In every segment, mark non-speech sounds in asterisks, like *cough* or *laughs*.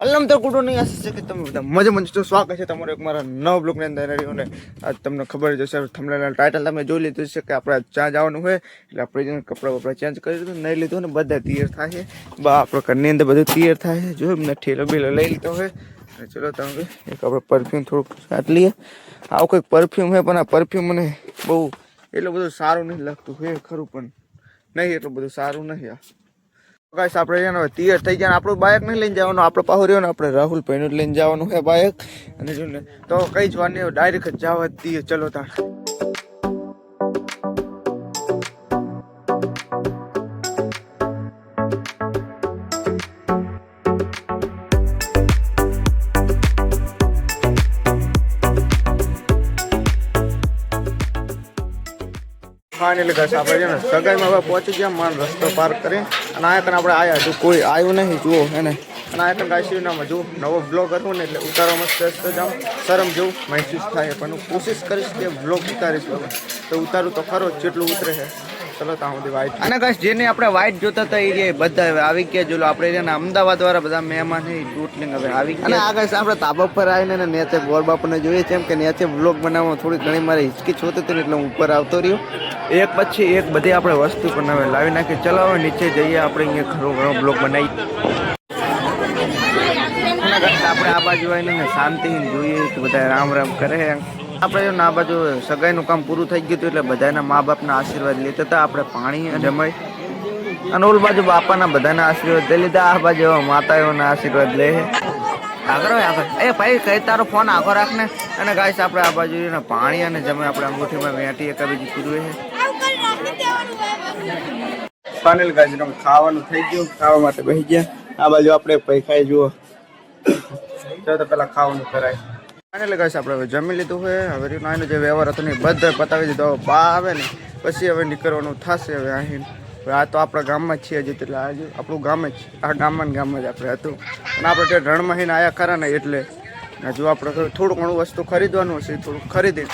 અલ્લમ તો કુટું નહીં આશા છે કે તમે બધા મજા મજા છો સ્વાગત છે તમારો એક મારા નવ બ્લોગની અંદર રહ્યો અને આજ તમને ખબર જ હશે ટાઇટલ તમે જોઈ લીધું છે કે આપણે ત્યાં જવાનું હોય એટલે આપણે જેને કપડાં બપડા ચેન્જ કરી દીધું નહીં લીધું ને બધા તૈયાર થાય છે. બા આપણે ઘરની અંદર બધું તૈયાર થાય છે. જો એમને ઠેલો બેલો લઈ લીધો હોય. અને ચલો તમે એક આપણે પરફ્યુમ થોડુંક સાટ લઈએ. આવું કંઈક પરફ્યુમ છે પણ આ પરફ્યુમ મને બહુ એટલું બધું સારું નહીં લાગતું હોય, ખરું પણ. નહીં એટલું બધું સારું નહીં આ. ગાઈસ, આપણે છે ને હવે થઈ જાય આપણું બાઇક નહીં લઈને જવાનું, આપણે પાહો રહ્યો ને આપણે રાહુલ ભાઈનું લઈને જવાનું છે બાઇક અને જો ને, તો કઈ જ વાર નહીં ડાયરેક્ટ જવા તિયર ચલો ચલો તાર ફાઇનલી ગાઈસ આપણે સગાઈમાં હવે પહોંચી ગયા, માન રસ્તો પાર કરી. અને આ કણ આપણે આવ્યા હજુ કોઈ આવ્યું નહીં, જુઓ એને. અને આ ગાઈસ નામ હજુ નવો બ્લોગ હતો ને એટલે ઉતારવામાં સ્ટ્રેસ તો જાઉં શરમ જેવું મહેસૂસ થાય. પણ હું કોશિશ કરીશ કે બ્લોગ ઉતારીશ તો ઉતારું તો ખરો, જેટલું ઉતરે છે. ચલો ત્યાં સુધી વાઇટ અને કશ જેને આપણે વાઇટ જોતા હતા એ બધા આવી ગયા જોલો આપણે એને અમદાવાદ વાળા બધા મહેમાન છે ટૂટલિંગ હવે આવી ગયા. અને આ ગાઈસ આપણે તાબા પર આવીને ને નેચે ગોર બાપુને જોઈએ છે એમ કે નેચે બ્લોગ બનાવવામાં થોડી ઘણી મારી હિચકી છોતી હતી એટલે હું ઉપર આવતો રહ્યો. એક પછી એક બધી આપણે વસ્તુ પણ હવે લાવી નાખી. ચલો હવે નીચે જઈએ આપણે અહીંયા ઘણો ઘણો બ્લોગ બનાવી. આપણે આ બાજુ આવીને શાંતિ જોઈએ કે બધા રામ રામ કરે આપણે ના આ બાજુ સગાઈનું કામ પૂરું થઈ ગયું હતું એટલે બધાના મા બાપના આશીર્વાદ લેતા હતા. આપણે પાણી જમાઈ અને ઓલ બાજુ બાપાના બધાના આશીર્વાદ લઈ લીધા. આ બાજુ માતાઓના આશીર્વાદ લે. આગળ હોય આગળ. એ ભાઈ કઈ તારો ફોન આગળ રાખ ને. અને ગાઈસ આપણે આ બાજુ પાણી અને જમે આપણે અંગૂઠીમાં વેટી એક બીજી પૂરું છે. ફાઇનલ ગાઈસ ખાવાનું થઈ ગયું. ખાવા માટે બેસી ગયા. આ બાજુ આપણે પૈસા ખાઈ જુઓ. તો પેલા ખાવાનું કરાય. ફાઇનલ ગાઈસ આપણે હવે જમી લીધું છે. હવે નાનો જે વ્યવહાર હતો ને એ પતાવી દીધો. બા આવે ને, પછી હવે નીકળવાનું થશે હવે અહીં આ તો આપણા ગામમાં જ છીએ હજી, એટલે આજે આપણું ગામ જ આ ગામમાં ગામ જ આપણે હતું. અને આપણે ત્યાં રણમાં હિને આવ્યા ખરા ને એટલે. હજુ આપણે થોડું ઘણું વસ્તુ ખરીદવાનું હશે થોડું ખરીદી.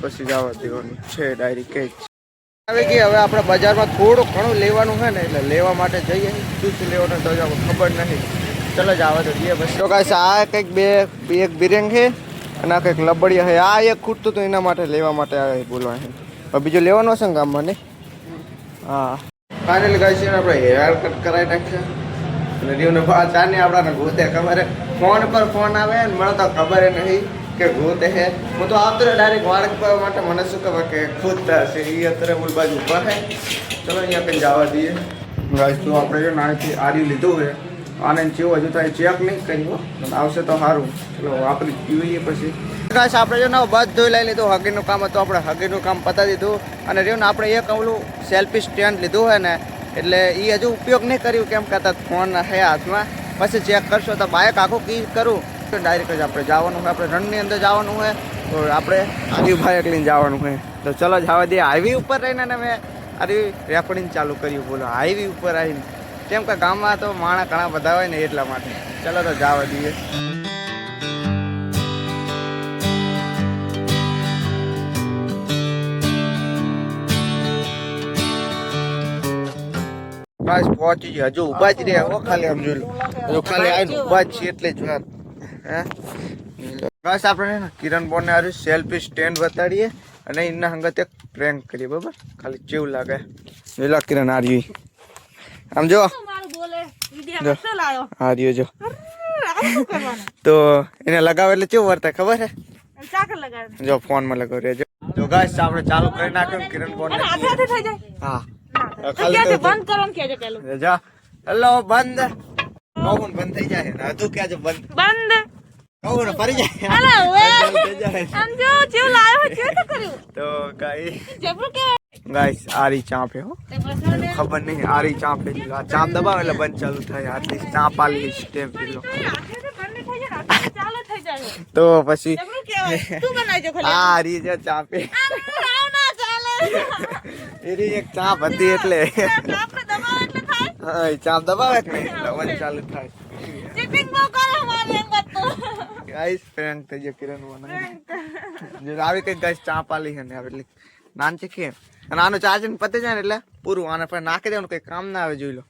પછી જવા દેવાનું છે ડાયરી કે આવે કે હવે આપણે બજારમાં થોડું ઘણું લેવાનું છે ને, એટલે લેવા માટે જઈએ. શું શું લેવાનું તો ખબર નથી ચલો જ આવે તો જઈએ બસ તો કાંઈ આ કંઈક બે, એક બિરંગ છે અને આ કંઈક લબડિયા છે. આ એક ખૂટતું હતું એના માટે લેવા માટે આવે બોલવા છે. બીજું લેવાનું છે ને ગામમાં ને? હા. ફાઇનલ ગાય છે આપણે હેર કટ કરાવી નાખ્યા. અને રીવને ચાને આપણાને ગોતે ખબર ફોન પર ફોન આવે ને મને તો ખબર નહીં કે ગોતે હે હું તો આવતો ડાયરેક્ટ વાળક કપાવવા માટે મને શું ખબર કે ખોદતા છે એ અત્યારે ઓલ બાજુ ઊભા હે ચલો અહીંયા કંઈ જવા દઈએ. ગાઈસ તો આપણે નાનેથી આર્યું લીધું હે આને જેવો હજુ તો ચેક નહીં કર્યું આવશે તો સારું. ચલો, આપણે જોઈએ પછી. ગાઈસ આપણે જો ના ધોઈ લઈ લીધું, હગીનું કામ હતું, આપણે હગીનું કામ પતાવી દીધું. અને રહ્યું ને આપણે એક ઓલું સેલ્ફી સ્ટેન્ડ લીધું હોય ને, એટલે એ હજુ ઉપયોગ નહીં કર્યું કેમ કહેતા ફોન હે હાથમાં. પછી ચેક કરશો તો બાઇક આખું કી કરું. તો ડાયરેક્ટ જ આપણે જવાનું હોય આપણે રણની અંદર જવાનું હોય તો આપણે આવી બાઇક લઈને જવાનું હોય તો ચલો જવા દઈએ હાઈવે ઉપર રહીને મેં આવી રેકોર્ડિંગ ચાલુ કર્યું, બોલો હાઈવે ઉપર આવીને. કેમ કે ગામમાં તો માણસ ઘણા બધા હોય ને એટલા માટે. ચલો તો જવા દઈએ બસ પહોંચી ગયા. હજુ ઊભા જ રહ્યા, હો ખાલી આમ જોઈ હજુ ખાલી આવીને ઊભા જ છીએ એટલે જ બસ આપણે ને કિરણ બોનને હારું સેલ્ફી સ્ટેન્ડ બતાડીએ અને એના સંગત એક પ્રેન્ક કરીએ, બરાબર? ખાલી કેવું લાગે. જોઈ કિરણ હાર્યું આમ જો. હા હાર્યો જો. તો એને લગાવે એટલે કેવું વર્તે ખબર હે? જો ફોન જો ફોનમાં લગાવ્યો જો. જો ગાઈસ આપણે ચાલુ કરી નાખ્યું કિરણ જાય. હા. ખાલી બંધ કરો બંધ કરવાનું પેલું? જા. હેલો બંધ. કહું ને બંધ થઈ જાય. ને તું ક્યાં છે બંધ. બંધ. કહું ફરી જાય. અલા ઓએ બંધ થઈ જાય. આમ જો જેવું લાયો છે કેવું કર્યું? તો ગાઈ જબરું કે ગાઈસ આરી ચાંપ હે હો તે બસને ખબર નહીં આરી ચાંપ હે આ ચાંપ દબાવે એટલે બંધ ચાલુ થાય આટલી ચાંપ આલી સ્ટેપ પેલો હાથે તો બંધ થઈ જાય હાથે તો ચાલુ થઈ જાય તો પછી જબરું કહેવાય તું બનાવજો ખાલી આ આરી જે ચાંપ હે આમ આવ ના ચાલે એરી એક ચાંપ હતી એટલે આપણે દબાવ એટલે થાય હા એ ચાંપ દબાવે કે નહીં એટલે બંધ ચાલુ થાય ચીટિંગ બહુ કરે અમારી અંગત તો ગાઈસ ફ્રેન્ક થઈ ગયો કિરણ વન જો આવી કઈ ગાઈસ ચાંપ આલી હે ને આવે એટલે નાન છે અને આનું ચાર્જિંગ પતી જાય ને એટલે પૂરું. આને પણ નાખી દેવાનું કઈ કામ ના આવે જોઈ લો.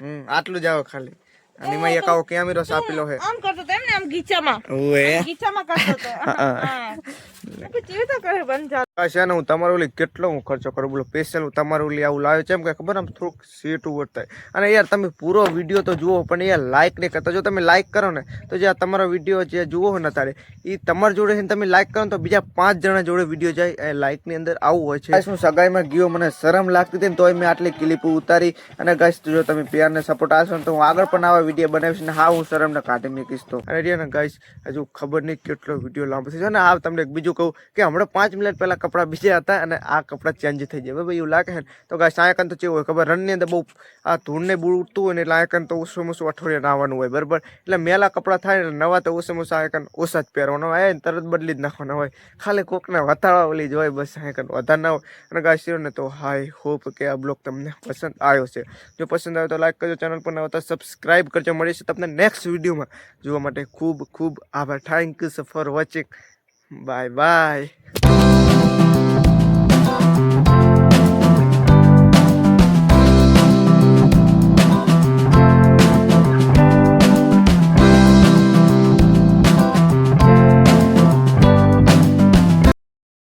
હમ આટલું જ આવે ખાલી. અને એમાં એક આવો કેમેરો સાપેલો છે. આમ કરતો હતો એમ ને આમ ગીચામાં. ઓએ ગીચામાં કરતો હતો *laughs* છે ને હું તમારું ઓલી કેટલો હું ખર્ચો કરું? બોલો સ્પેશિયલ તમારું ઓલી આવું લાવ્યો છે. એમ કે ખબર આમ થોડુંક સીટ ઉપર થાય. અને યાર, તમે પૂરો વીડિયો તો જુઓ, પણ યાર લાઈક નહીં કરતા જો તમે લાઈક કરો ને, તો જે આ તમારો વીડિયો જે જુઓ ને તારે એ તમારા જોડે છે તમે લાઈક કરો ને તો બીજા પાંચ જણા જોડે વીડિયો જાય, એ લાઈકની અંદર આવું હોય છે. હું સગાઈમાં ગયો, મને શરમ લાગતી હતી ને તોય મેં આટલી ક્લિપ ઉતારી. અને ગાઈશ જો તમે પ્યારને સપોર્ટ આપશો ને તો હું આગળ પણ આવા વીડિયો બનાવીશ ને હા, હું શરમને કાઢી મૂકીશ તો. અને રહ્યા ને ગાઈસ હજુ ખબર નહીં કેટલો વીડિયો લાંબો થશે અને આ તમને બીજું કહું કે હમણાં પાંચ મિનિટ પહેલાં કપડાં બીજા હતા અને આ કપડાં ચેન્જ થઈ જાય ભાઈ એવું લાગે ને. તો ગાય સાયકન તો ચેવું હોય ખબર? રનની અંદર બહુ આ ધૂળને બૂળ ઉઠતું હોય ને એટલે તો ઓછું ઓછું અઠવાડિયે નાવાનું હોય, બરાબર? એટલે મેલા કપડાં થાય ને નવા તો ઓછું ઓછું આયકન ઓછા જ પહેરવાના હોય. ને તરત બદલી જ નાખવાના હોય. ખાલી કોકને વતાળા ઓલી જ હોય બસ આ કન વધારે ના હોય. અને ને તો હાઈ હોપ કે આ બ્લોગ તમને પસંદ આવ્યો છે જો પસંદ આવ્યો તો લાઈક કરજો ચેનલ પર નવતા સબસ્ક્રાઈબ કરજો. મળીશું તમને નેક્સ્ટ વિડીયોમાં જોવા માટે ખૂબ ખૂબ આભાર. Thank you for watching Bye bye.